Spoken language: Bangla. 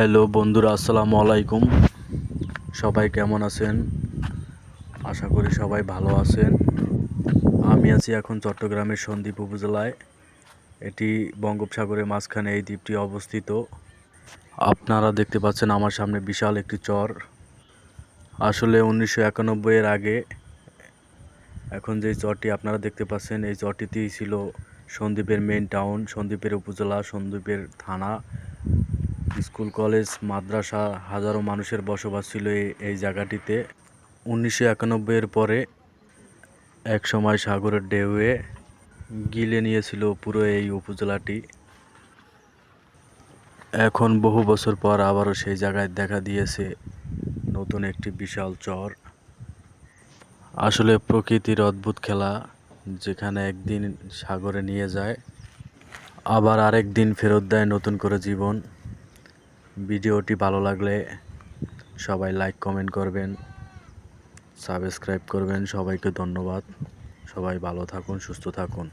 হ্যালো বন্ধুরা, আসসালামু আলাইকুম। সবাই কেমন আছেন? আশা করি সবাই ভালো আছেন। আমি আছি এখন চট্টগ্রামের সন্দ্বীপ উপজেলায়। এটি বঙ্গোপসাগরের মাঝখানে এই দ্বীপটি অবস্থিত। আপনারা দেখতে পাচ্ছেন আমার সামনে বিশাল একটি চর। আসলে উনিশশো একানব্বই এর আগে এখন যে চরটি আপনারা দেখতে পাচ্ছেন, এই চরটিতেই ছিল সন্দ্বীপের মেইন টাউন সন্দ্বীপের উপজেলা, সন্দ্বীপের থানা। স্কুল, কলেজ, মাদ্রাসা হাজারো মানুষের বসবাস ছিল এই জায়গাটিতে। উনিশশো একানব্বইয়ের পরে এক সময় সাগরের ঢেউয়ে গিলে নিয়েছিল পুরো এই উপজেলাটি। এখন বহু বছর পর আবারও সেই জায়গায় দেখা দিয়েছে নতুন একটি বিশাল চর। আসলে প্রকৃতির অদ্ভুত খেলা যেখানে একদিন সাগরে নিয়ে যায়, আবার আরেক দিন ফেরত দেয় নতুন করে জীবন। ভিডিওটি ভালো লাগলে সবাই লাইক, কমেন্ট করবেন, সাবস্ক্রাইব করবেন। সবাইকে ধন্যবাদ। সবাই ভালো থাকুন, সুস্থ থাকুন।